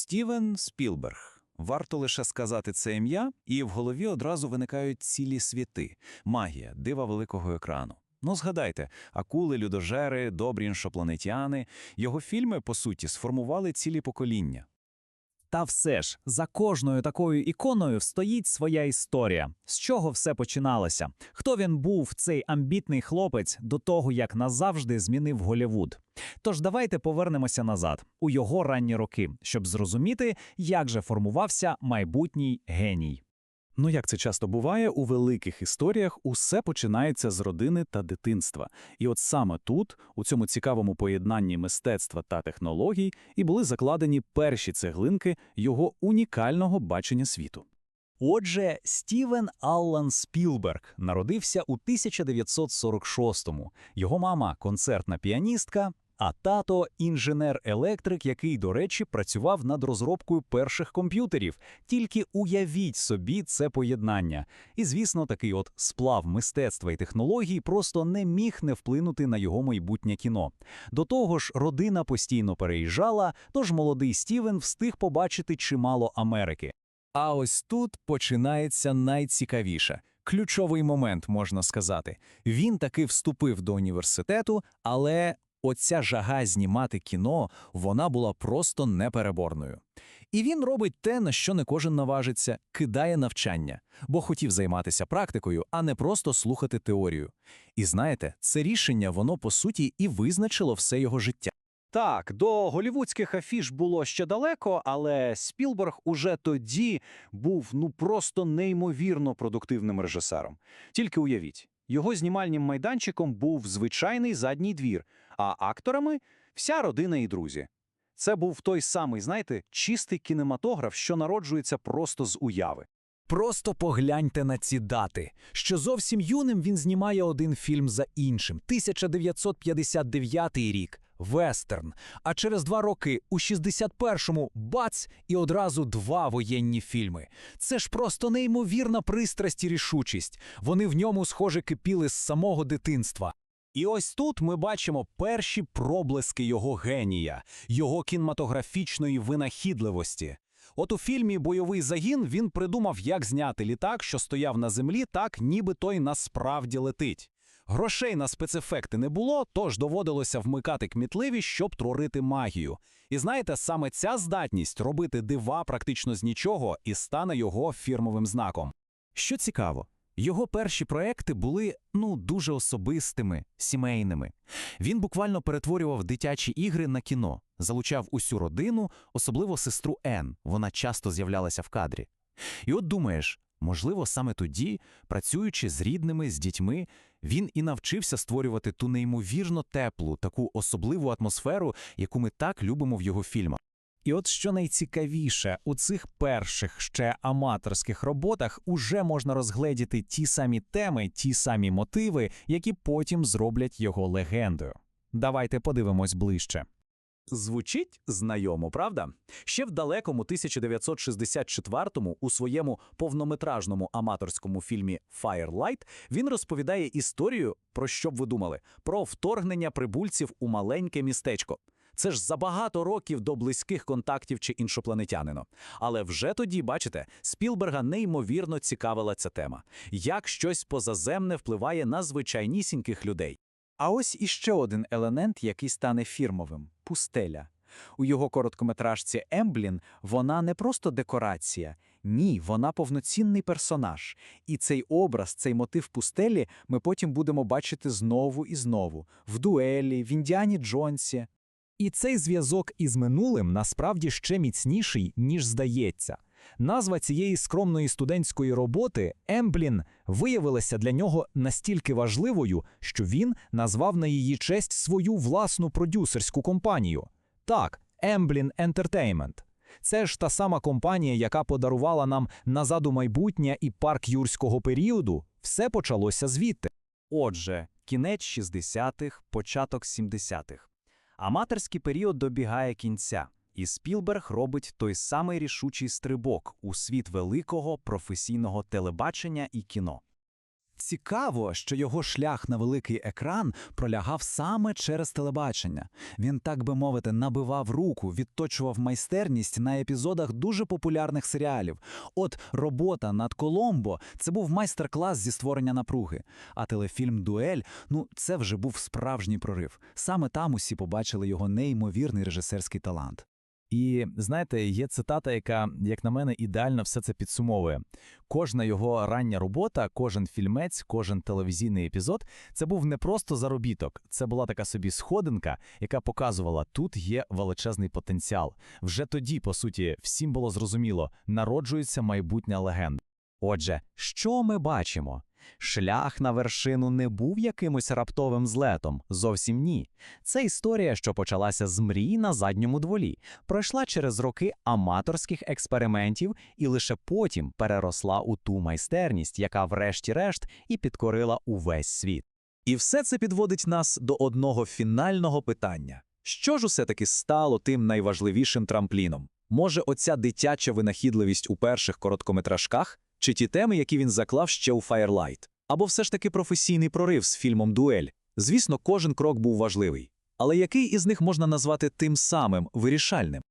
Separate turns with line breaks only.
Стівен Спілберг. Варто лише сказати це ім'я, і в голові одразу виникають цілі світи, магія, дива великого екрану. Ну, згадайте, акули, людожери, добрі іншопланетяни. Його фільми, по суті, сформували цілі покоління.
Та все ж, за кожною такою іконою стоїть своя історія. З чого все починалося? Хто він був, цей амбітний хлопець, до того, як назавжди змінив Голівуд? Тож давайте повернемося назад, у його ранні роки, щоб зрозуміти, як же формувався майбутній геній.
Ну, як це часто буває, у великих історіях усе починається з родини та дитинства. І от саме тут, у цьому цікавому поєднанні мистецтва та технологій, і були закладені перші цеглинки його унікального бачення світу.
Отже, Стівен Аллан Спілберг народився у 1946-му. Його мама концертна піаністка, а тато інженер-електрик, який, до речі, працював над розробкою перших комп'ютерів. Тільки уявіть собі це поєднання. І, звісно, такий от сплав мистецтва і технологій просто не міг не вплинути на його майбутнє кіно. До того ж, родина постійно переїжджала, тож молодий Стівен встиг побачити чимало Америки.
А ось тут починається найцікавіше. Ключовий момент, можна сказати. Він таки вступив до університету, але оця жага знімати кіно, вона була просто непереборною. І він робить те, на що не кожен наважиться, кидає навчання, бо хотів займатися практикою, а не просто слухати теорію. І знаєте, це рішення, воно по суті і визначило все його життя.
Так, до голівудських афіш було ще далеко, але Спілберг уже тоді був ну просто неймовірно продуктивним режисером. Тільки уявіть, його знімальним майданчиком був звичайний задній двір, а акторами вся родина і друзі. Це був той самий, знаєте, чистий кінематограф, що народжується просто з уяви.
Просто погляньте на ці дати. Що зовсім юним він знімає один фільм за іншим. 1959 рік вестерн. А через два роки у 61-му бац і одразу два воєнні фільми. Це ж просто неймовірна пристрасть і рішучість. Вони в ньому, схоже, кипіли з самого дитинства. І ось тут ми бачимо перші проблиски його генія, його кінематографічної винахідливості. От у фільмі Бойовий загін він придумав, як зняти літак, що стояв на землі, так ніби той насправді летить. Грошей на спецефекти не було, тож доводилося вмикати кмітливість, щоб творити магію. І знаєте, саме ця здатність робити дива практично з нічого і стане його фірмовим знаком. Що цікаво, його перші проекти були ну дуже особистими, сімейними. Він буквально перетворював дитячі ігри на кіно, залучав усю родину, особливо сестру Ен. Вона часто з'являлася в кадрі. І от думаєш, можливо, саме тоді, працюючи з рідними, з дітьми, він і навчився створювати ту неймовірно теплу, таку особливу атмосферу, яку ми так любимо в його фільмах. І от що найцікавіше, у цих перших ще аматорських роботах уже можна розгледіти ті самі теми, ті самі мотиви, які потім зроблять його легендою. Давайте подивимось ближче. Звучить знайомо, правда? Ще в далекому 1964-му у своєму повнометражному аматорському фільмі Firelight він розповідає історію, про що б ви думали, про вторгнення прибульців у маленьке містечко. Це ж за багато років до близьких контактів чи іншопланетянина. Але вже тоді, бачите, Спілберга неймовірно цікавила ця тема: як щось позаземне впливає на звичайнісіньких людей. А ось іще один елемент, який стане фірмовим пустеля. У його короткометражці Емблін вона не просто декорація, ні, вона повноцінний персонаж. І цей образ, цей мотив пустелі ми потім будемо бачити знову і знову в дуелі, в Індіані Джонсі. І цей зв'язок із минулим насправді ще міцніший, ніж здається. Назва цієї скромної студентської роботи Емблін виявилася для нього настільки важливою, що він назвав на її честь свою власну продюсерську компанію. Так, Емблін Entertainment. Це ж та сама компанія, яка подарувала нам назад у майбутнє і парк юрського періоду. Все почалося звідти. Отже, кінець 60-х, початок 70-х. Аматорський період добігає кінця, і Спілберг робить той самий рішучий стрибок у світ великого професійного телебачення і кіно. Цікаво, що його шлях на великий екран пролягав саме через телебачення. Він, так би мовити, набивав руку, відточував майстерність на епізодах дуже популярних серіалів. От робота над Коломбо це був майстер-клас зі створення напруги. А телефільм Дуель ну це вже був справжній прорив. Саме там усі побачили його неймовірний режисерський талант.
І знаєте, є цитата, яка, як на мене, ідеально все це підсумовує. Кожна його рання робота, кожен фільмець, кожен телевізійний епізод це був не просто заробіток, це була така собі сходинка, яка показувала, тут є величезний потенціал. Вже тоді, по суті, всім було зрозуміло, народжується майбутня легенда. Отже, що ми бачимо? Шлях на вершину не був якимось раптовим злетом, зовсім ні. Це історія, що почалася з мрій на задньому дволі, пройшла через роки аматорських експериментів і лише потім переросла у ту майстерність, яка врешті-решт і підкорила увесь світ. І все це підводить нас до одного фінального питання. Що ж усе таки стало тим найважливішим трампліном? Може, оця дитяча винахідливість у перших короткометражках, чи ті теми, які він заклав ще у Firelight? Або все ж таки професійний прорив з фільмом Дуель? Звісно, кожен крок був важливий. Але який із них можна назвати тим самим вирішальним?